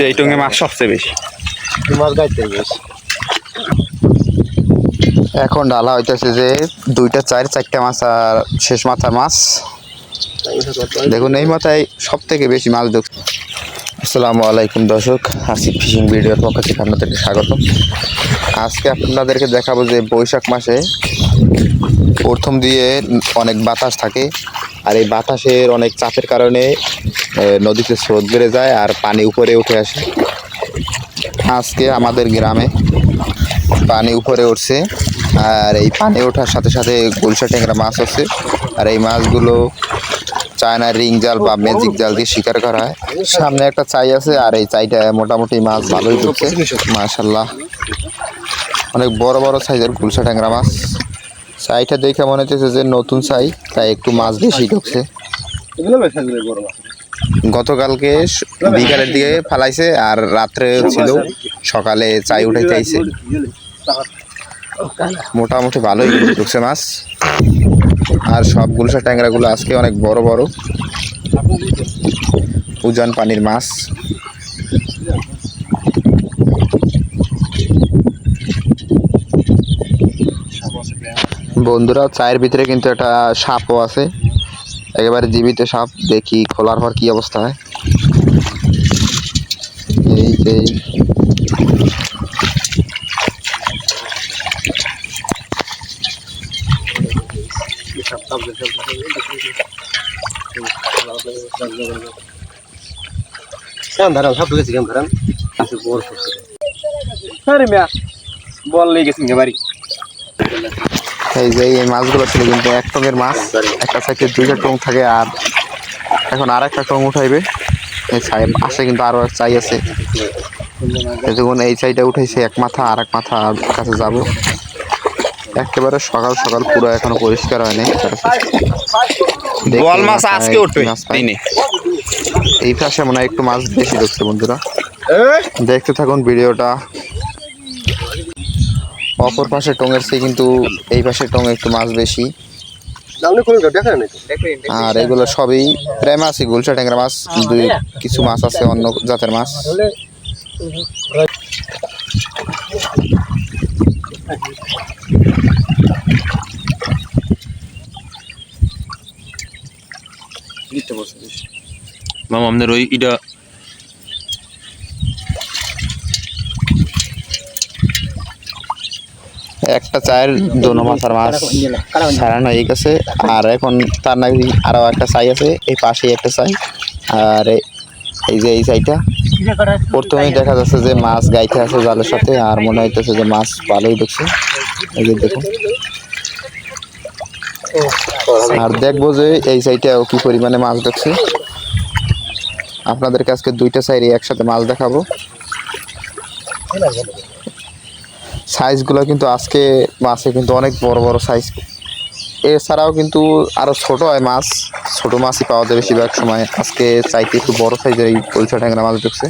এই টঙ্গে মাছ সবচেয়ে বেশি। মাছ গাইতে বেশ। এখন ডালা হইতেছে যে দুইটা চার চারটা মাছ আর শেষ মাথার মাছ। দেখুন এই মাথায় সব থেকে বেশি মাছ ঢুকছে আসসালামু আলাইকুম দর্শক হাসিব ফিশিং ভিডিওর পক্ষ থেকে আপনাদেরকে স্বাগত। আজকে আপনাদেরকে দেখাবো যে বৈশাখ মাসে প্রথম দিয়ে অনেক বাতাস থাকে। আর এই বাতাসের অনেক চাপের কারণে নদীতে স্রোত বেড়ে যায় আর পানি উপরে উঠে আসে। আজকে আমাদের গ্রামে পানি উপরে উঠছে আর এই পানি ওঠার সাথে সাথে গুলশা ট্যাংরা মাছ আছে। আর এই মাছগুলো চায়না রিং জাল বা ম্যাজিক জাল দিয়ে শিকার করা হয়। সামনে একটা চাই আছে আর এই চাইটা মোটামুটি মাছ ভালোই ঢুকছে মাশাল্লাহ অনেক বড় বড় সাইজের গুলশা ট্যাংরা মাছ। চাইটা দেখে মনে হচ্ছে যে নতুন চাই তাই একটু মাছ বেশি ঢুকছে গতকালকে বিকালের দিকে ফালাইছে আর রাত্রে ছিল। সকালে চাই উঠাইতে আইছে। মোটামুটি ভালোই ঢুকছে মাছ। আর সব গুলশা ট্যাংরাগুলো আজকে অনেক বড় বড়। উজান পানির মাছ। বন্ধুরা চায়ের ভিতরে কিন্তু একটা সাপও আছে। একেবারে জীবিত সাপ দেখি খোলার পর কি অবস্থা হয়। এই যে। ধরান? কেন ধরান? বল লেগে গেছে বাড়ি। এই যে এই মাছগুলো ছিল কিন্তু এক টঙের মাছ একটা সাইডে দুইটা টং থাকে আর এখন আর একটা টং উঠাইবে। এই সাই পাশে কিন্তু আরও এক চাই আছে। যখন এই চাইটা উঠাইছে এক মাথা আর এক মাথা কাছে যাব। একেবারে সকাল সকাল পুরো এখনও পরিষ্কার হয়নি। বল মাছ আজকে উঠবে এই পাশে মনে হয় একটু মাছ বেশি ঢুকছে বন্ধুরা। দেখতে থাকুন ভিডিওটা। অপর পাশে টঙের চেয়ে কিন্তু এই পাশে টঙে একটু মাছ বেশি। আর এগুলো সবই প্রায় মাছই গুলশা ট্যাংরা মাছ দুই কিছু মাছ আছে অন্য জাতের মাছ। মামা আমাদের ওই ইটা একটা চায়ের দোনো মাথার মাছ সারানো হয়ে গেছে। আর এখন তার নাকি আরও একটা চাই আছে, এই পাশেই একটা চাই। আর এই যে এই চাইটা। প্রথমেই দেখা যাচ্ছে যে মাছ গাইতে আছে জালের সাথে, আর মনে হইতেছে যে মাছ ভালোই ঢুকছে এই যে দেখুন। আর দেখব যে এই সাইডটাও কি পরিমাণে মাছ ঢুকছে আপনাদের কাছে দুইটা সাইডে একসাথে মাছ দেখাবো। সাইজগুলো কিন্তু আজকে মাছে কিন্তু অনেক বড় বড় সাইজ। এছাড়াও কিন্তু আরও ছোট হয় মাছ। ছোট মাছই পাওয়া যায় বেশিরভাগ সময়। আজকে চাইতে একটু বড় সাইজের এই পরিচয় ট্যাংরা মাছ ঢুকছে।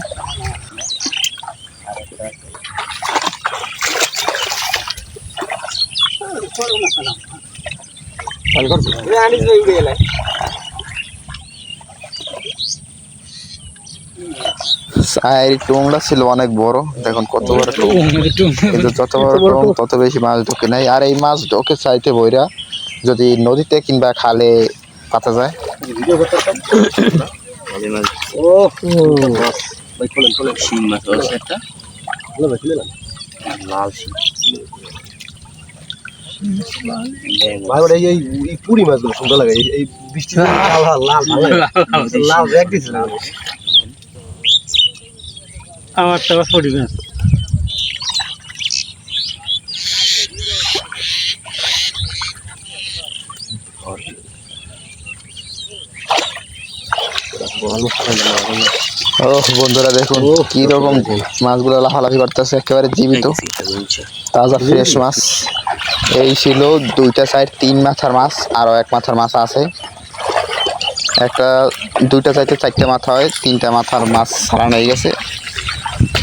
চায়ের টুংটা ছিল অনেক বড়। দেখুন কত বড় টুং। কিন্তু যত বড় টুং তত বেশি মাছ ঢোকে নাই। আর এই মাছ ঢোকে চাইতে বইরা যদি নদীতে কিংবা খালে পাতা যায়। পুরি মাছগুলো সুন্দর লাগে। এই- বৃষ্টি লাল লাল লাল লাল। আমার তো ও বন্ধুরা দেখুন কি রকম মাছগুলো লাফালাফি করতেছে একেবারে জীবিত। তাজা ফ্রেশ মাছ। এই ছিল দুইটা সাইড তিন মাথার মাছ আরও এক মাথার মাছ আছে। একটা দুইটা চাইতে চারটে মাথা হয় তিনটা মাথার মাছ সারানো হয়ে গেছে।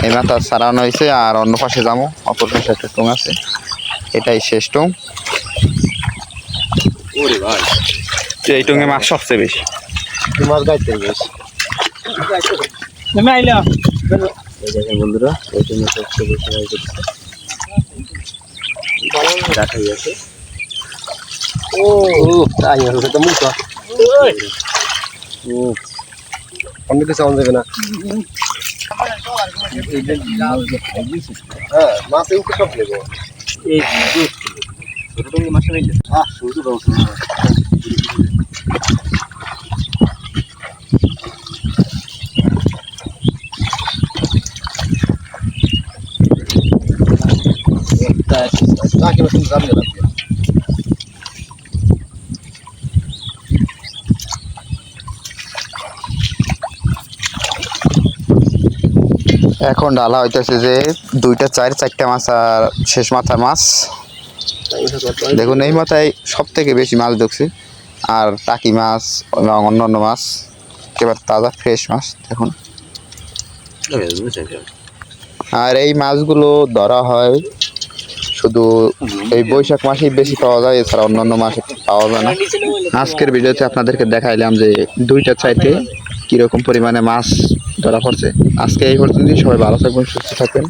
এই মাথা সারানো হয়েছে আর অন্য পাশে যাব। অপর পাশে একটা টুং আছে। এটাই শেষ টুং। এই টঙ্গে মাছ সবচেয়ে বেশি। মাছ গাইতে বেশ। বন্ধুরা এই সবচেয়ে বেশি মাছ ধরছে। রাখাই আছে। ও তাই আছে তো মুখ অন্য কিছু যাবে না। মাছ এই সব নেব এই ছোট টঙ্গি মাছ নাইলে হ্যাঁ শুধু দাও Laki এখন ডালা হইতেছে যে দুইটা, চার, চারটা মাছ আর শেষ মাথার মাছ। দেখুন, এই মাথায় সব থেকে বেশি মাছ ঢুকছে। আর টাকি মাছ এবং অন্যান্য মাছ, একেবারে তাজা ফ্রেশ মাছ, দেখুন। আর এই মাছগুলো ধরা হয় শুধু এই বৈশাখ মাসেই বেশি পাওয়া যায়, এছাড়া অন্যান্য মাসে পাওয়া যায় না। আজকের ভিডিওতে আপনাদেরকে দেখাইলাম যে দুইটা চাইতে কীরকম পরিমাণে মাছ ধরা পড়ছে। আজকে এই পর্যন্তই। সবাই ভালো থাকবেন সুস্থ থাকবেন।